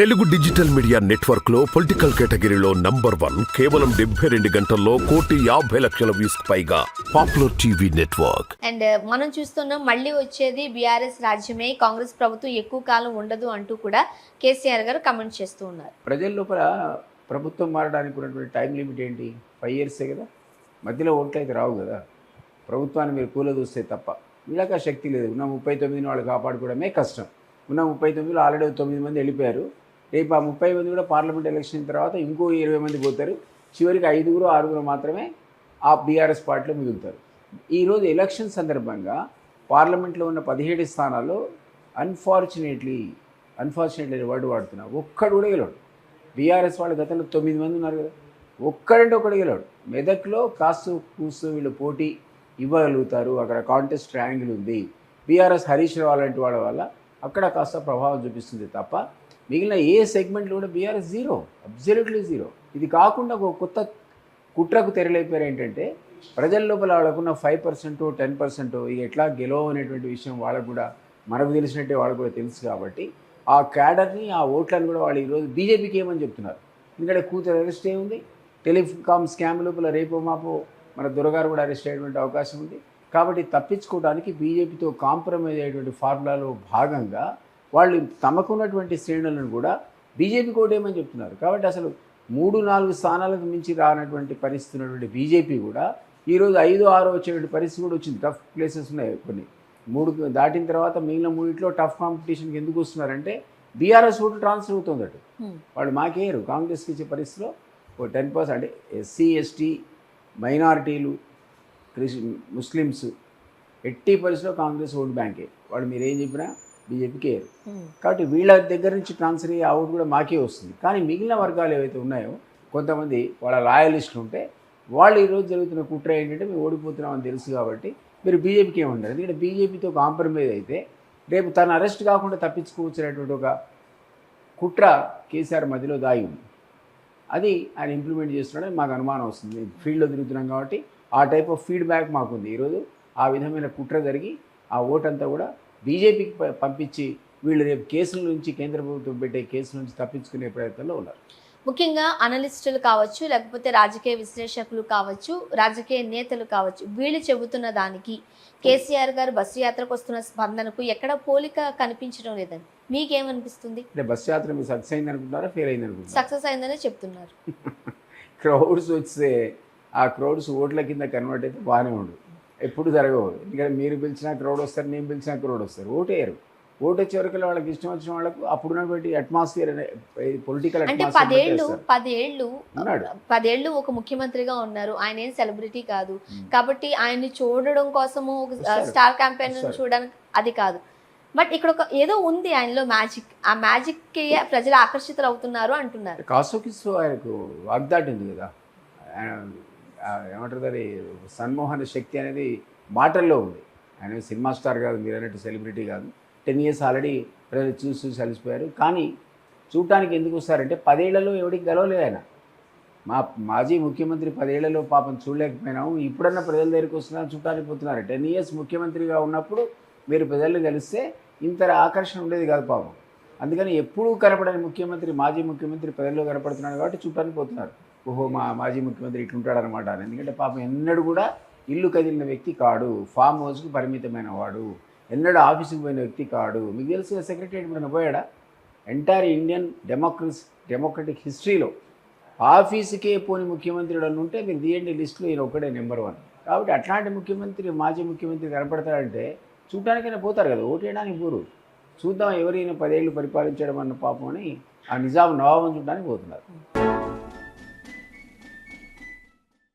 Telugu digital media నెట్వర్క్లో political కేటగిరీలో number one కేవలం డెబ్బై రెండు గంటల్లో కోటి యాభై లక్షల వ్యూస్ పైగా పాపులర్ టీవీ నెట్వర్క్. అండ్ మనం చూస్తున్నాం మళ్ళీ వచ్చేది బీఆర్ఎస్ రాజ్యమే. కాంగ్రెస్ ప్రభుత్వం ఎక్కువ కాలం ఉండదు అంటూ కూడా కేసీఆర్ గారు కమెంట్ చేస్తూ ఉన్నారు. ప్రజల లోపల ప్రభుత్వం మారడానికి ఉన్నటువంటి టైం లిమిట్ ఏంటి? ఫైవ్ ఇయర్సే కదా? మధ్యలో ఓట్లు అయితే రావు కదా? ప్రభుత్వాన్ని మీరు కూలదూస్తే తప్ప. వీళ్ళకి శక్తి లేదు. ఉన్న ముప్పై తొమ్మిదిని వాళ్ళు కాపాడుకోవడమే కష్టం. ఉన్న ముప్పై తొమ్మిదిలో ఆల్రెడీ తొమ్మిది మంది వెళ్ళిపోయారు. రేపు ఆ ముప్పై మంది కూడా పార్లమెంట్ ఎలక్షన్ తర్వాత ఇంకో ఇరవై మంది పోతారు. చివరికి ఐదుగురు ఆరుగురు మాత్రమే ఆ బీఆర్ఎస్ పార్టీలో మిగులుతారు. ఈరోజు ఎలక్షన్ సందర్భంగా పార్లమెంట్లో ఉన్న పదిహేడు స్థానాల్లో అన్ఫార్చునేట్లీ అన్ఫార్చునేట్లీ వర్డ్ వాడుతున్నా ఒక్కడు కూడా గెలవడు. బీఆర్ఎస్ వాళ్ళు గతంలో తొమ్మిది మంది ఉన్నారు కదా ఒక్కడంటే ఒకడు గెలవడు. మెదక్లో కాస్తూ కూస్తూ వీళ్ళు పోటీ ఇవ్వగలుగుతారు. అక్కడ కాంటెస్ట్ ట్రయాంగిల్ ఉంది. బీఆర్ఎస్ హరీష్ రావు లాంటి వాళ్ళ వల్ల అక్కడ కాస్త ప్రభావం చూపిస్తుంది తప్ప మిగిలిన ఏ సెగ్మెంట్లో కూడా బీఆర్ఎస్ జీరో అబ్జల్యూట్లీ జీరో. ఇది కాకుండా ఒక కొత్త కుట్రకు తెరలేపారు ఏంటంటే ప్రజల లోపల వాళ్ళకున్న ఫైవ్ పర్సెంట్ టెన్ పర్సెంట్ ఇక ఎట్లా గెలవ అనేటువంటి విషయం వాళ్ళకు కూడా మనకు తెలిసినట్టే వాళ్ళకు కూడా తెలుసు కాబట్టి ఆ క్యాడర్ని ఆ ఓట్లను కూడా వాళ్ళు ఈరోజు బీజేపీకి ఏమని చెప్తున్నారు? ఎందుకంటే కూతురు అరెస్ట్ ఉంది టెలికామ్ స్కామ్ లోపల రేపో మాపో మన దొరగారు కూడా అరెస్ట్ అయ్యేటువంటి అవకాశం ఉంది. కాబట్టి తప్పించుకోవడానికి బీజేపీతో కాంప్రమైజ్ అయ్యేటువంటి ఫార్ములాలో భాగంగా వాళ్ళు తమకున్నటువంటి శ్రేణులను కూడా బీజేపీ కోటేమని చెప్తున్నారు. కాబట్టి అసలు మూడు నాలుగు స్థానాలకు మించి రానటువంటి పరిస్థితి ఉన్నటువంటి బీజేపీ కూడా ఈరోజు ఐదు ఆరు వచ్చేటువంటి పరిస్థితి కూడా వచ్చింది. టఫ్ ప్లేసెస్ ఉన్నాయి కొన్ని. మూడు దాటిన తర్వాత మిగిలిన మూడిట్లో టఫ్ కాంపిటీషన్కి ఎందుకు వస్తున్నారంటే బీఆర్ఎస్ ఓటు ట్రాన్స్ఫర్ అవుతుంది అటు. వాళ్ళు మాకేయరు. కాంగ్రెస్కి ఇచ్చే పరిస్థితిలో ఓ టెన్ పర్సెంట్ అంటే ఎస్సీ ఎస్టీ మైనారిటీలు క్రిస్ ముస్లిమ్స్ ఎట్టి పరిస్థితిలో కాంగ్రెస్ ఓటు బ్యాంకే. వాళ్ళు మీరు ఏం చెప్పినా బీజేపీకి వేయరు Hmm. కాబట్టి వీళ్ళ దగ్గర నుంచి ట్రాన్స్ఫర్ అయ్యే ఆ ఓటు కూడా మాకే వస్తుంది. కానీ మిగిలిన వర్గాలు ఏవైతే ఉన్నాయో కొంతమంది వాళ్ళ లాయలిస్టులు ఉంటే వాళ్ళు ఈరోజు జరుగుతున్న కుట్ర ఏంటంటే మేము ఓడిపోతున్నామని తెలుసు కాబట్టి మీరు బీజేపీకి ఏమంటారు ఎందుకంటే బీజేపీతో కాంప్రమైజ్ అయితే రేపు తను అరెస్ట్ కాకుండా తప్పించుకోవచ్చినటువంటి ఒక కుట్ర కేసీఆర్ మధ్యలో దాగి ఉంది. అది ఆయన ఇంప్లిమెంట్ చేస్తున్నాడని మాకు అనుమానం వస్తుంది. ఫీల్డ్లో తిరుగుతున్నాం కాబట్టి ఆ టైప్ ఆఫ్ ఫీడ్బ్యాక్ మాకుంది. ఈరోజు ఆ విధమైన కుట్ర జరిగి ఆ ఓటంతా కూడా బీజేపీకి పంపించి వీళ్ళు రేపు కేసుల నుంచి కేంద్ర ప్రభుత్వం పెట్టే కేసుల నుంచి తప్పించుకునే ప్రయత్నంలో ఉన్నారు. ముఖ్యంగా అనలిస్టులు కావచ్చు లేకపోతే రాజకీయ విశ్లేషకులు కావచ్చు రాజకీయ నేతలు కావచ్చు వీళ్ళు చెబుతున్న దానికి కేసీఆర్ గారు బస్సు యాత్రకు వస్తున్న స్పందనకు ఎక్కడ పోలిక కనిపించడం లేదని మీకేమనిపిస్తుంది? అంటే బస్ యాత్ర మీరు సక్సెస్ అయింది అనుకుంటారా ఫెయిల్ అయింది అనుకుంటారా సక్సెస్ అయిందనే చెప్తున్నారు. క్రౌడ్స్ వస్తే ఆ క్రౌడ్స్ ఓట్ల కింద కన్వర్ట్ అయితే బాగానే ఉండు ఎప్పుడు జరగవు. ఎందుకంటే మీరు పిలిచినా క్రౌడ్ వస్తారు నేను పిలిచినా క్రౌడ్ వస్తారు. ఓటేయరు ఓటు వచ్చే వరకు వాళ్ళకి ఇష్టం వచ్చిన వాళ్ళకు అప్పుడున్నటువంటి అట్మాస్ఫియర్ పొలిటికల్ అంటే పదేళ్ళు పదేళ్ళు. పదేళ్ళు ఒక ముఖ్యమంత్రిగా ఉన్నారు. ఆయన ఏం సెలబ్రిటీ కాదు. కాబట్టి ఆయన్ని చూడడం కోసము. Star campaign. చూడడానికి అది కాదు. బట్ ఇక్కడ ఒక ఏదో ఉంది ఆయనలో మ్యాజిక్ ఆ మ్యాజిక్కి ప్రజలు ఆకర్షితులు అవుతున్నారు అంటున్నారు. కాసోకిస్తో ఆయనకు వాగ్దాటి ఉంది కదా ఏమంటారు దాని సన్మోహన శక్తి అనేది మాటల్లో ఉంది. ఆయన సినిమా స్టార్ కాదు మీరు అన్నట్టు సెలబ్రిటీ కాదు. టెన్ ఇయర్స్ ఆల్రెడీ ప్రజలు చూసి చూసి అలసిపోయారు. కానీ చూడటానికి ఎందుకు వస్తారంటే పదేళ్ళలో ఎవడికి గెలవలేదు ఆయన. మా మాజీ ముఖ్యమంత్రి పదేళ్ళలో పాపం చూడలేకపోయినాము. ఇప్పుడన్నా ప్రజల దగ్గరికి వస్తున్నారు చూడటానికి పోతున్నారు. టెన్ ఇయర్స్ ముఖ్యమంత్రిగా ఉన్నప్పుడు మీరు ప్రజలను కలిస్తే ఇంత ఆకర్షణ ఉండేది కాదు పాపం. అందుకని ఎప్పుడూ కనపడని ముఖ్యమంత్రి మాజీ ముఖ్యమంత్రి ప్రజల్లో కనపడుతున్నాడు కాబట్టి చూడటానికి పోతున్నారు. ఓహో మా మాజీ ముఖ్యమంత్రి ఇట్లుంటాడనమాట అని. ఎందుకంటే పాపం ఎన్నడూ కూడా ఇల్లు కదిలిన వ్యక్తి కాడు ఫామ్ హౌస్కి పరిమితమైన వాడు ఎన్నడూ ఆఫీసుకు పోయిన వ్యక్తి కాడు. మీకు తెలిసిన సెక్రటరీ ఇప్పుడు పోయాడా? ఎంటైర్ ఇండియన్ డెమోక్రస్ డెమోక్రటిక్ హిస్టరీలో ఆఫీసుకే పోని ముఖ్యమంత్రి ఉంటే మీరు తీయండి లిస్టులో ఈయన ఒక్కడే నెంబర్ వన్. కాబట్టి అట్లాంటి ముఖ్యమంత్రి మాజీ ముఖ్యమంత్రి కనపడతాడంటే చూడటానికైనా పోతారు కదా ఓటేయడానికి పోరు. చూద్దాం ఎవరైనా పదేళ్ళు పరిపాలించడం అన్న పాపం అని ఆ నిజాం నవాబం చూడడానికి పోతున్నారు.